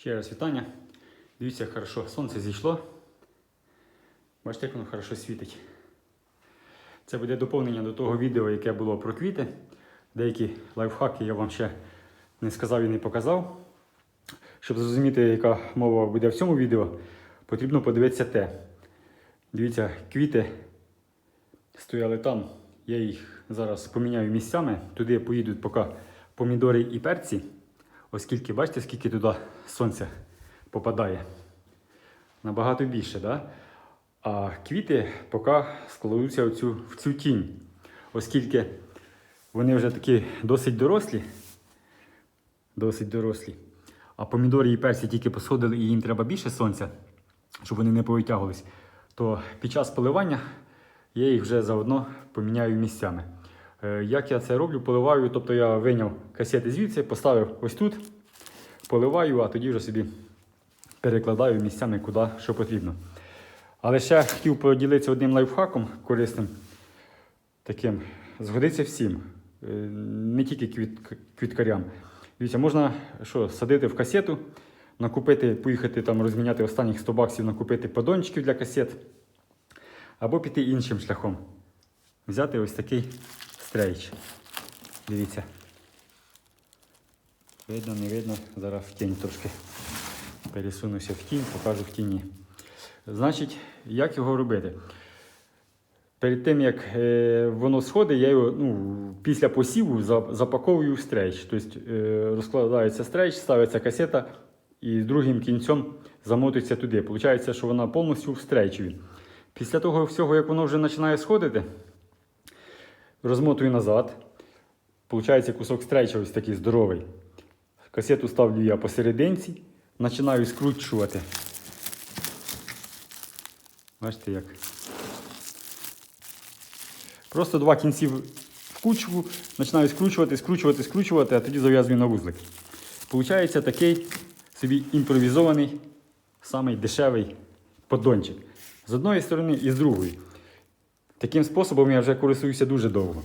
Ще раз вітання. Дивіться, як хорошо сонце зійшло. Бачите, як воно хорошо світить. Це буде доповнення до того відео, яке було про квіти. Деякі лайфхаки я вам ще не сказав і не показав. Щоб зрозуміти, яка мова буде в цьому відео, потрібно подивитися те. Дивіться, квіти стояли там. Я їх зараз поміняю місцями. Туди поїдуть поки помідори і перці. Оскільки бачите, скільки туди сонця попадає. Набагато більше, да? А квіти поки складуться в цю, в цю тінь. Оскільки вони вже такі досить дорослі. Досить дорослі. А помідори і перці тільки посходили і їм треба більше сонця, щоб вони не повитягувались, то під час поливання я їх вже заодно поміняю місцями. Е, Як я це роблю? Поливаю, тобто я вийняв касети звідси, поставив ось тут, поливаю, а тоді вже собі перекладаю місцями, куди що потрібно. Але ще хотів поділитися одним лайфхаком корисним, таким. Згодиться всім, е, не тільки квіт, квіткарям. Дивіться, можна що, садити в касету, накупити, поїхати там розміняти останніх 100 баксів, накупити подончиків для касет, або піти іншим шляхом. Взяти ось такий стрейч. Дивіться. Видно, не видно. Зараз в тінь трошки пересунуся в тінь, покажу в тіні. Значить, як його робити? Перед тим, як е, воно сходить, я його ну, після посіву запаковую в стрейч. Тобто е, розкладається стрейч, ставиться касета і з другим кінцем замотується туди. Получається, що вона повністю в стрейчеві. Після того всього, як воно вже починає сходити, розмотую назад. Получається кусок стрейча ось такий здоровий. Касету ставлю я посерединці, починаю скручувати. Бачите як? Просто два кінці в кучку, починаю скручувати, скручувати, скручувати, а тоді зав'язую на вузлик. Получається такий собі імпровізований, самий дешевий поддончик. З одної сторони і з другої. Таким способом я вже користуюся дуже довго.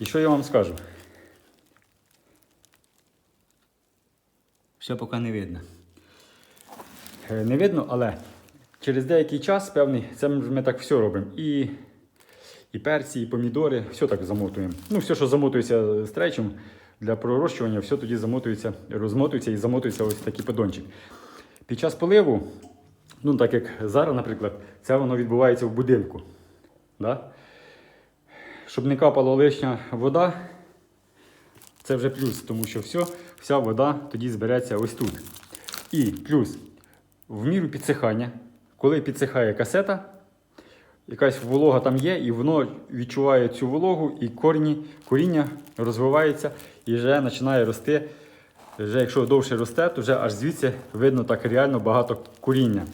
І що я вам скажу? Ще поки не видно. Е, Не видно, але через деякий час певний, це ми ми так все робимо. І, і перці, і помідори, все так замотуємо. Ну, все, що замотується стречем для пророщування, все тоді замотується, розмотується і замотується ось такий подончик. Під час поливу, ну так як зараз, наприклад, це воно відбувається в будинку. Да? Щоб не капала лишня вода, це вже плюс, тому що все, вся вода тоді збереться ось тут. І плюс в міру підсихання, коли підсихає касета, якась волога там є, і воно відчуває цю вологу, і корні, коріння розвивається і вже починає рости. Вже якщо довше росте, то вже аж звідси видно так реально багато коріння.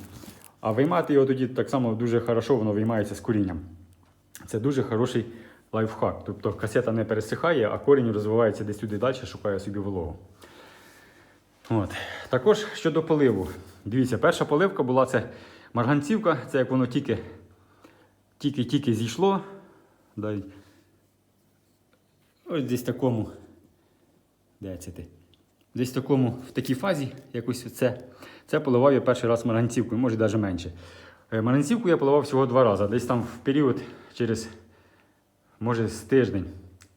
А виймати його тоді так само дуже хорошо, воно виймається з корінням. Це дуже хороший лайфхак. Тобто касета не пересихає, а корінь розвивається десь туди далі, шукає собі вологу. От. Також щодо поливу. Дивіться, перша поливка була це марганцівка, це як воно тільки, тільки, тільки зійшло. Дай. Ось десь такому. Де це ти? Десь такому, в такій фазі, якось це. Це поливав я перший раз марганцівкою, може навіть менше. Е, Марганцівку я поливав всього два рази. Десь там в період через, може, з тиждень.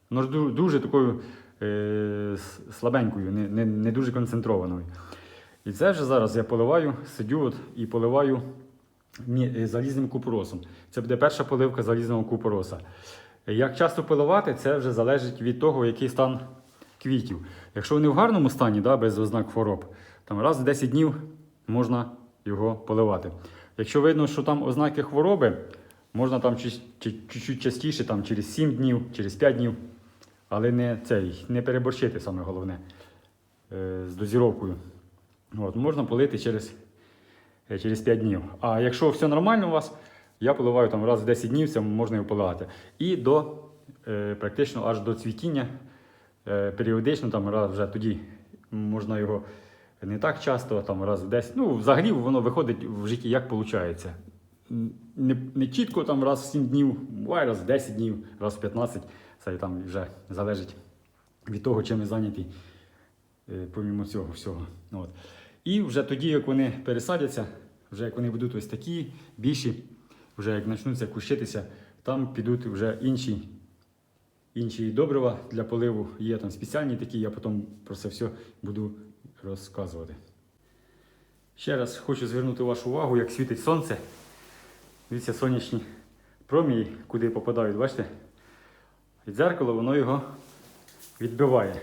Ну, дуже такою е, слабенькою, не, не, не дуже концентрованою. І це вже зараз я поливаю, сидю от і поливаю е, залізним купоросом. Це буде перша поливка залізного купороса. Як часто поливати, це вже залежить від того, який стан квітів. Якщо вони в гарному стані, да, без ознак хвороб, там раз в 10 днів можна його поливати. Якщо видно, що там ознаки хвороби, можна там чуть- чуть- частіше, там через 7 днів, через 5 днів, але не, цей, не переборщити саме головне е, з дозіровкою. От, можна полити через, е, через 5 днів. А якщо все нормально у вас, я поливаю там раз в 10 днів, це можна його поливати. І до е, практично аж до цвітіння періодично, там раз вже тоді можна його не так часто, там раз в 10. Ну, взагалі воно виходить в житті, як виходить. Не, не чітко там раз в 7 днів, буває раз в 10 днів, раз в 15. Це там вже залежить від того, чим ви зайняті, е, помімо цього всього. От. І вже тоді, як вони пересадяться, вже як вони будуть ось такі, більші, вже як почнуться кущитися, там підуть вже інші, інші добрива для поливу. Є там спеціальні такі, я потім про це все буду розказувати. Ще раз хочу звернути вашу увагу, як світить сонце. Дивіться, сонячні промії, куди попадають, бачите? І дзеркало воно його відбиває.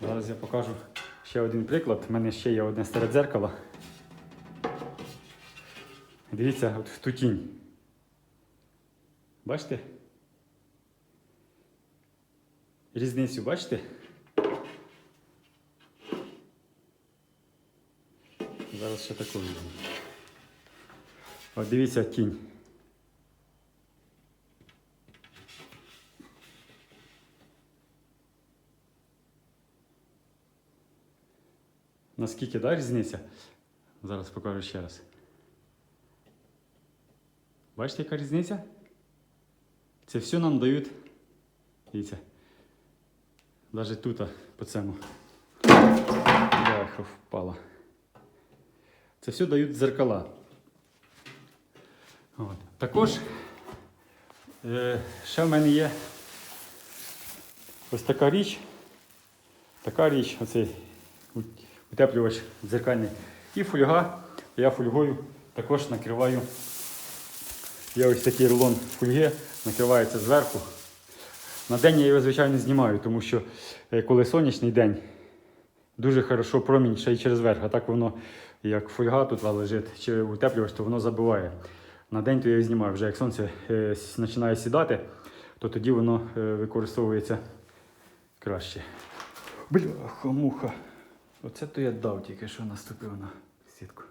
Зараз я покажу ще один приклад. У мене ще є одне старе дзеркало. Дивіться, от в ту тінь. Бачите? Різницю бачите? Зараз ще таку візьму. От дивіться тінь. Наскільки да, різниця? Зараз покажу ще раз. Бачите, яка різниця? Це все нам дають. Дивіться. Навіть тут по цьому. Бляха впала. Це все дають дзеркала. От. Також е, ще в мене є ось така річ. Така річ, оцей утеплювач дзеркальний. І фольга. Я фольгою також накриваю. Є ось такий рулон фольги, накривається зверху. На день я його, звичайно, знімаю, тому що е, коли сонячний день, дуже хорошо промінь ще й через верх. А так воно, як фольга тут лежить, чи утеплювач, то воно забиває. На день то я знімаю. Вже як сонце е, починає сідати, то тоді воно е, використовується краще. Бляха, муха. Оце то я дав тільки що наступив на сітку.